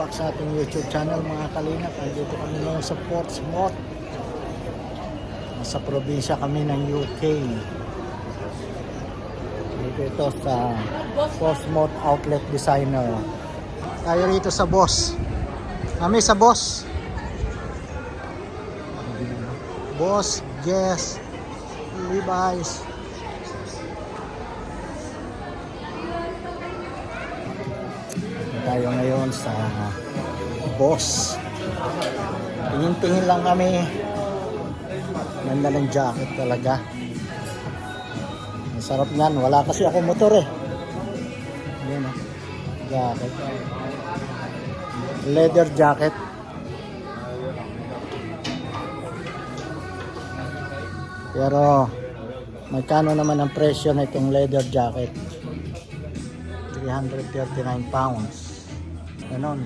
back sa ating YouTube channel mga kalingap. Andito kami ngayon sa Portsmouth. Nasa probinsya kami ng UK. Dito ito sa Portsmouth Outlet Designer. Tayo rito sa boss. Kami sa boss. Boss, Guess, Levi's. Tayo ngayon sa boss. Tingin-tingin lang kami. Ganda ng jacket talaga. Ang sarap niyan. Wala kasi ako motor eh. Yan ah. Jacket. Leather jacket. Pero magkano naman ang presyo na itong leather jacket? 339 pounds. Ganon.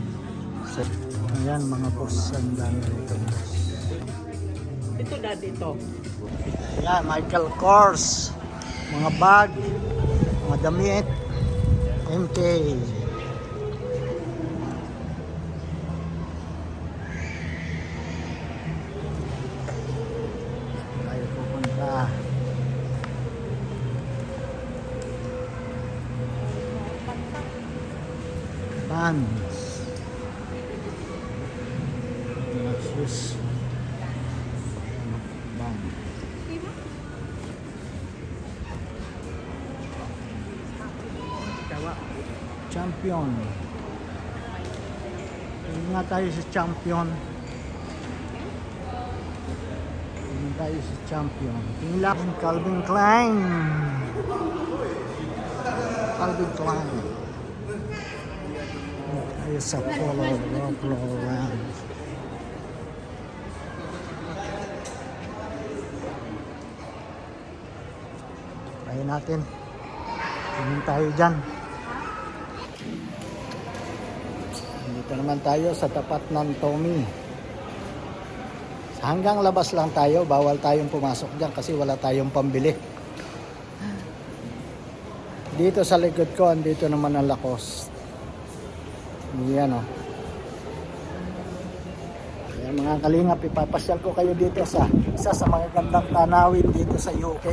Ayan mga boss, ang dami rito. Ito dati ito. Ayan, Michael Kors. Mga bag, mga damit, MK. Tayo pupunta. Mga Champion. Tingin nga tayo sa champion. Tingin tayo sa champion. Tingin lang ang Calvin Klein. Calvin Klein. Tayo sa Polo Ralph Lauren. Try natin. Tingin tayo dyan. Dito naman tayo sa tapat ng Tommy. Hanggang labas lang tayo, bawal tayong pumasok dyan kasi wala tayong pambili. Dito sa likod ko, andito naman ang Lacoste. Yan o. Ayan mga kalingap, ipapasyal ko kayo dito sa isa sa mga gandang tanawin dito sa UK.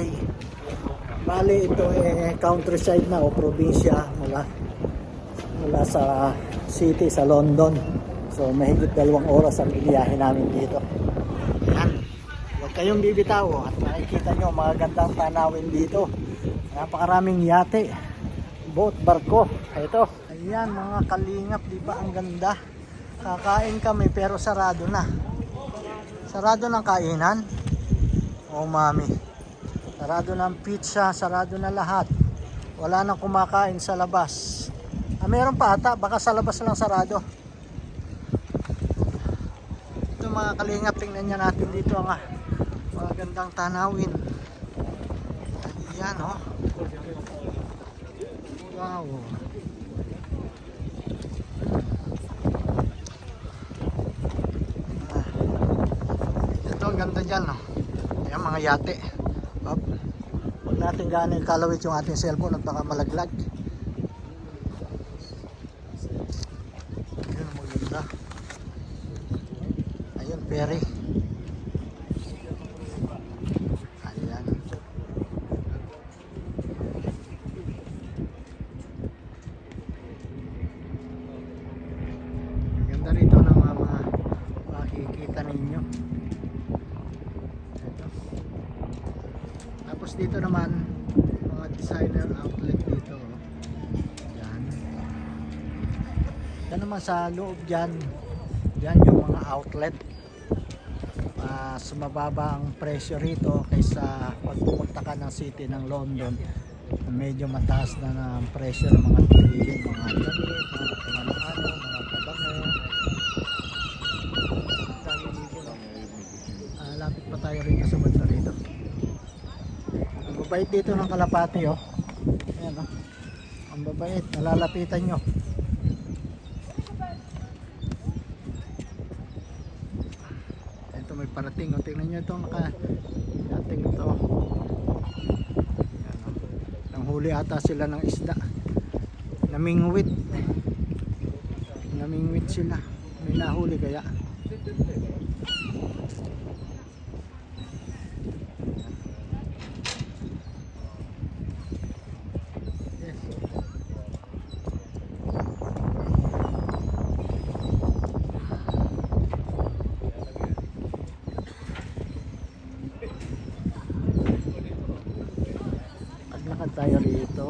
Bali, ito eh countryside na o probinsya mula mula sa city sa London. So mahigit dalawang oras ang ibiyahe namin dito. Yan. Huwag kayong bibitaw at makikita nyo mga gandang tanawin dito. Napakaraming yate. Boat, barko. Ito. Ayan mga kalingap, di ba ang ganda? Kakain kami pero sarado na. Sarado ng kainan. Oh mami. Sarado ng pizza, sarado na lahat. Wala nang kumakain sa labas. Meron pa ata, baka sa labas lang sarado. Ito mga kalingap, tingnan niya natin dito ang mga gandang tanawin. Ayan oh. Wow. Ah. Ito ang ganda dyan oh. Ayan mga yate. Up. Huwag natin gaano kalawit yung ating cellphone at baka malaglag. Ayun ang maganda. Ayun, ferry. Ayan. Ganda rito ng mga, mga makikita ninyo. Ito. Tapos dito naman, mga designer outlet dito. Yan. Yan naman sa loob dyan, yan yung mga outlet. Mas mababa ang presyo rito kaysa pag pumunta ka ng city ng London. Medyo mataas na ang presyo ng mga bilihin, mga damit, mga kung ano-ano, mga pabango. Dami dito, no? Ah, lapit pa tayo rito sa banda rito. Ang babait dito ng kalapati oh. Ayan oh. Ang babait, nalalapitan nyo. Ito may parating oh. Tingnan nyo itong naka dating ito. Ayan, oh. Nang huli ata sila ng isda. Namingwit. namingwit sila. May nahuli kaya. Yes. Paglakad tayo rito.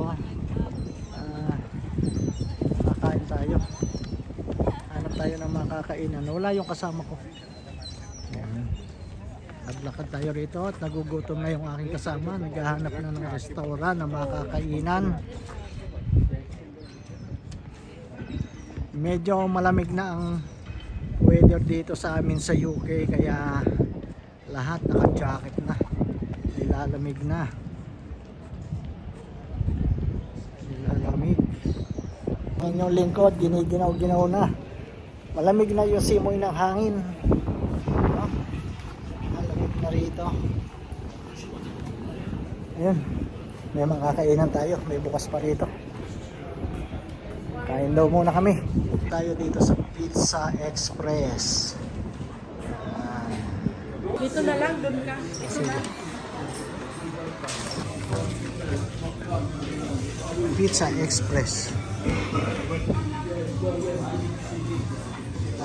Ah, kakain tayo. Hanap makakainan. Wala yung kasama ko. Ayan. Naglakad tayo rito at nagugutom na yung aking kasama. Naghahanap na ng restaurant na makakainan. Medyo malamig na ang weather dito sa amin sa UK kaya lahat naka-jacket na. Nilalamig na. Nilalamig. Ang inyong lingkod, giniginaw-ginaw na. Malamig na yung simoy ng hangin. No? Malamig na rito. Ayun. May makakainan tayo. May bukas pa rito. Kain daw muna kami. Tayo dito sa Pizza Express. Ayan. Dito na lang, doon ka. Sige. Pizza Express.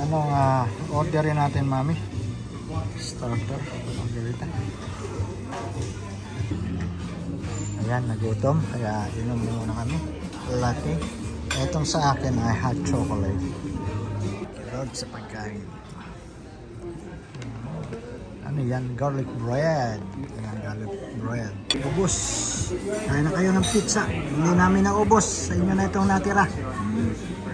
Anong ah, orderin natin, mami? Starter. Margarita. Ayan, nagutom. Kaya inom muna kami. Latte. Itong sa akin ay hot chocolate. Lord sa pagkain. Ano yan? Garlic bread. Ayan, garlic bread. Ubus. Kaya na kayo ng pizza. Hindi namin naubos. Sa inyo na itong natira. Ayan.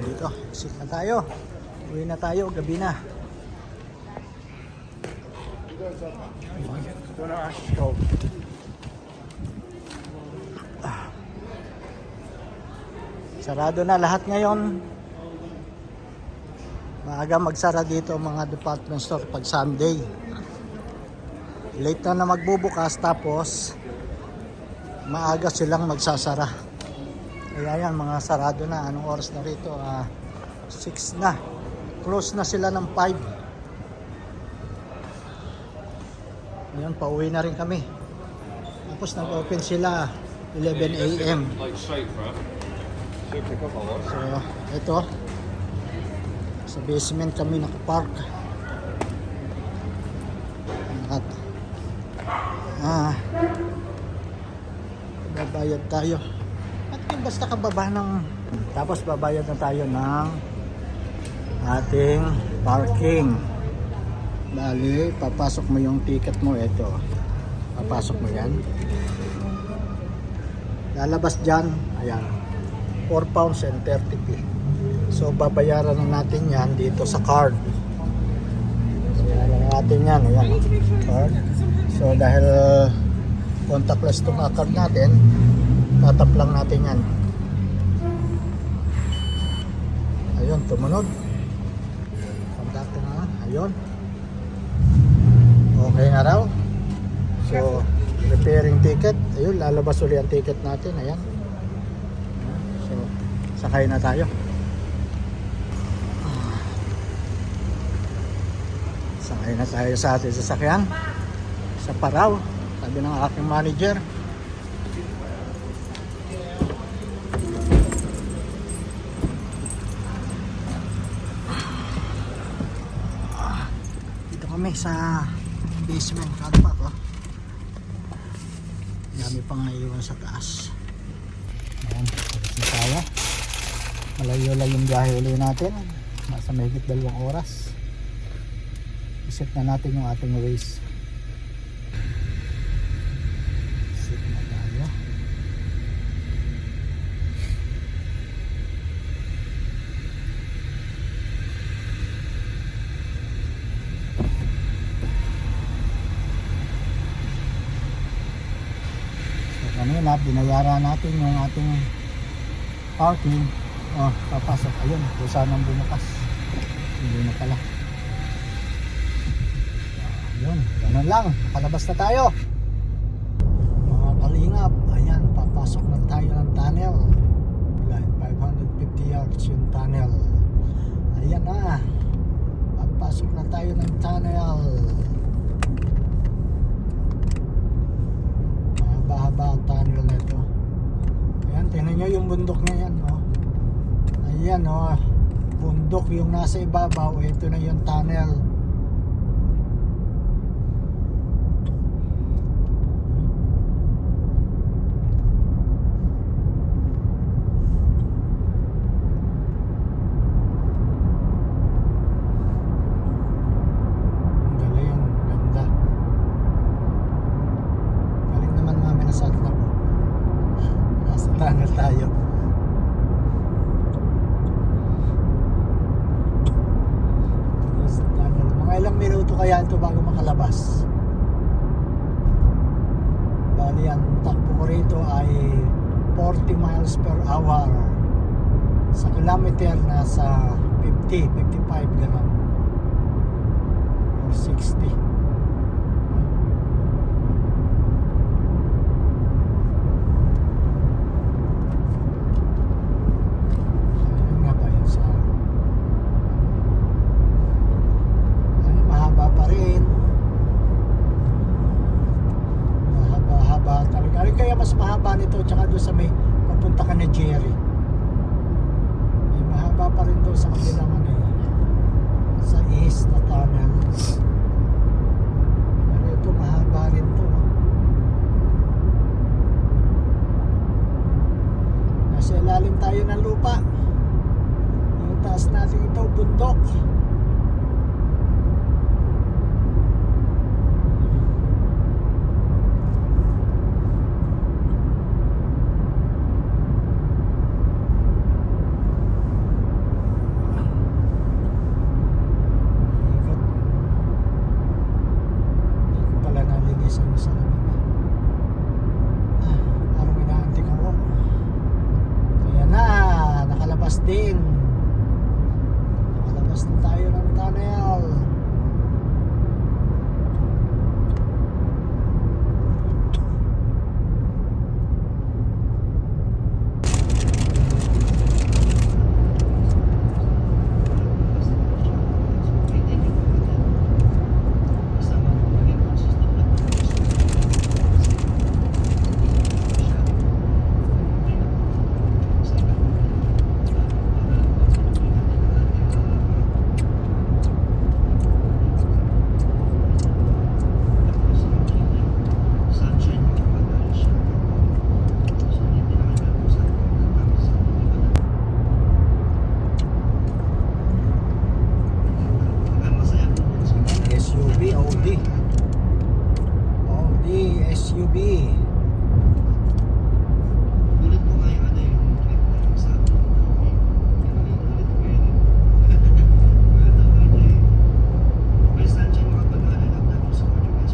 Dito. Sit na tayo. Uwi na tayo. Gabi na. Sarado na lahat ngayon. Maaga magsara dito mga department store pag Sunday. Late na na magbubukas tapos maaga silang magsasara. Kaya yan, mga sarado na. Anong oras na rito? Ah, 6 na. Close na sila ng 5. Ngayon, pauwi na rin kami. Tapos nag-open sila 11 a.m. So, ito. Sa basement kami nakapark. Nakat. Ah. Babayad tayo. At yung basta kababa ng... Tapos babayad na tayo ng ating parking. Bali, papasok mo yung ticket mo. Ito. Papasok mo yan. Lalabas dyan. Ayan. 4 pounds and 30p. So babayaran na natin yan dito sa card. So yan na natin yan. Ayan. Card. So dahil contactless itong card natin, tatap lang natin yan. Ayun, tumunod. Contact na. Ayun. Okay na raw. So, repairing ticket. Ayun, lalabas uli ang ticket natin. Ayan. So, sakay na tayo. Sakay na tayo sa ating sasakyan. Sa Paraw. Sabi ng aking manager. Kami sa basement car park. Oh. Dami pang naiwan sa taas. Ayan, alis na tayo. Malayo lang yung biyahe uli natin. Nasa mahigit dalawang oras. Iset na natin yung ating waste. Set na tayo. Kanina, binayaran natin yung ating parking Oh, papasok. Ayun, kung saan ang bumukas. Hindi na pala. Ayun, ganun lang. Nakalabas na tayo. Mga kalingap, ayan, papasok na tayo ng tunnel. Like 550 yards yung tunnel. Ayan na. Papasok na tayo ng tunnel. Mahaba-haba ang tunnel na ito. Ayan, tingnan nyo yung bundok na yan. Oh. Ayan, oh. Bundok yung nasa ibabaw. Ito na yung tunnel. Ang galing, ganda. Galing naman namin na sa atlab. Nasa tunnel tayo. Nasa tunnel. Mga ilang minuto kaya ito bago makalabas. Bali, ang takbo ko rito ay 40 miles per hour. Sa kilometer, nasa 50, 55 ganun. Or 60. Ayun nga ba yun sa... Ay, mahaba pa rin. Mahaba-haba talaga. Ay, kaya mas mahaba nito tsaka doon sa may papunta ka na Jerry. May mahaba pa rin doon sa kabilang ano eh. Sa east na tunnel. Pero ito mahaba rin to. Nasa ilalim tayo ng lupa. Yung taas natin ito, bundok. Pala nalinisan yung salamin. Ah,